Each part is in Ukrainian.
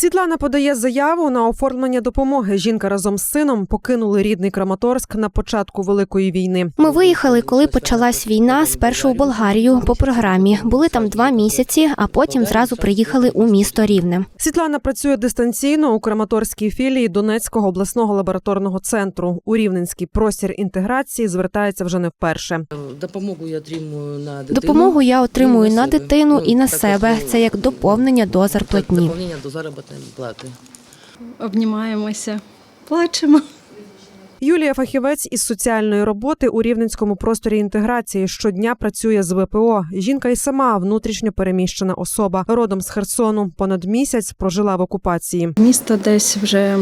Світлана подає заяву на оформлення допомоги. Жінка разом з сином покинули рідний Краматорськ на початку великої війни. Ми виїхали, коли почалась війна, спершу у Болгарію по програмі. Були там два місяці, а потім зразу приїхали у місто Рівне. Світлана працює дистанційно у Краматорській філії Донецького обласного лабораторного центру. У Рівненський простір інтеграції звертається вже не вперше. Допомогу я отримую на дитину. Допомогу я отримую Ну, на дитину Ну, і на себе. ну, Це як доповнення до зарплатні. Заробітної плати. обнімаємося, плачемо. Юлія фахівець із соціальної роботи у рівненському просторі інтеграції щодня працює з ВПО. Жінка й сама внутрішньо переміщена особа. Родом з Херсону понад місяць прожила в окупації. Місто десь вже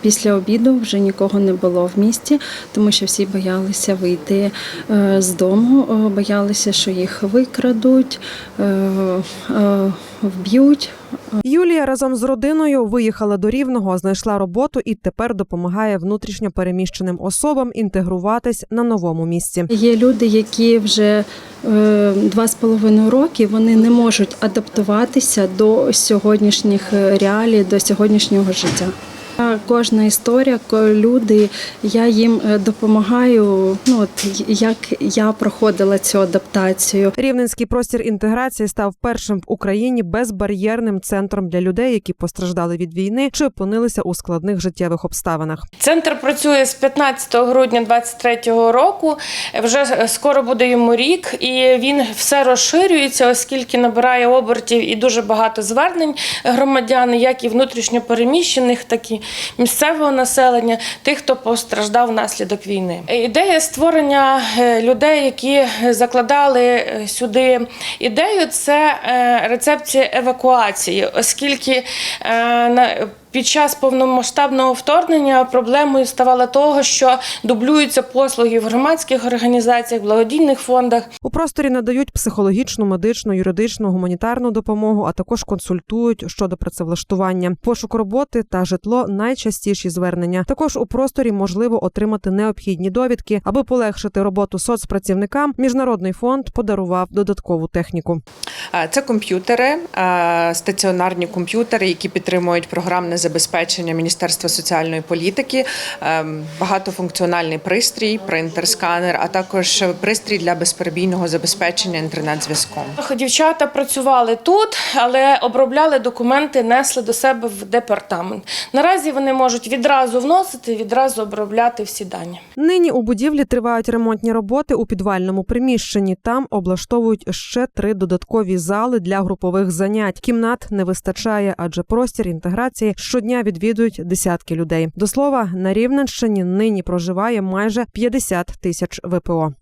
після обіду вже нікого не було в місті, тому що всі боялися вийти е, з дому, е, боялися, що їх викрадуть, е, вб'ють. Юлія разом з родиною виїхала до Рівного, знайшла роботу і тепер допомагає внутрішньо переміщеним особам інтегруватись на новому місці. Є люди, які вже два з половиною роки вони не можуть адаптуватися до сьогоднішніх реалій, до сьогоднішнього життя. Кожна історія, люди, я їм е, допомагаю. Ну от як я проходила цю адаптацію. Рівненський простір інтеграції став першим в Україні безбар'єрним центром для людей, які постраждали від війни чи опинилися у складних життєвих обставинах. Центр працює з 15 грудня 2023 року. Вже скоро буде йому рік, і він все розширюється, оскільки набирає обертів і дуже багато звернень громадян, як і внутрішньопереміщених, так і місцевого населення, тих, хто постраждав внаслідок війни. Ідея створення е, людей, які закладали е, сюди ідею, це е, рецепція евакуації, оскільки на під час повномасштабного вторгнення проблемою ставало того, що дублюються послуги в громадських організаціях, благодійних фондах. У просторі надають психологічну, медичну, юридичну, гуманітарну допомогу, а також консультують щодо працевлаштування, пошук роботи та житло найчастіші звернення. Також у просторі можливо отримати необхідні довідки, аби полегшити роботу соцпрацівникам. Міжнародний фонд подарував додаткову техніку. Це комп'ютери, стаціонарні комп'ютери, які підтримують програмне забезпечення Міністерства соціальної політики, ем, багатофункціональний пристрій, принтер, сканер, а також пристрій для безперебійного забезпечення інтернет-зв'язком. Дівчата працювали тут, але обробляли документи, несли до себе в департамент. Наразі вони можуть відразу вносити, відразу обробляти всі дані. Нині у будівлі тривають ремонтні роботи у підвальному приміщенні. Там облаштовують ще три додаткові зали для групових занять. Кімнат не вистачає, адже простір інтеграції щодня відвідують десятки людей. До слова, на Рівненщині нині проживає майже 50 тисяч ВПО.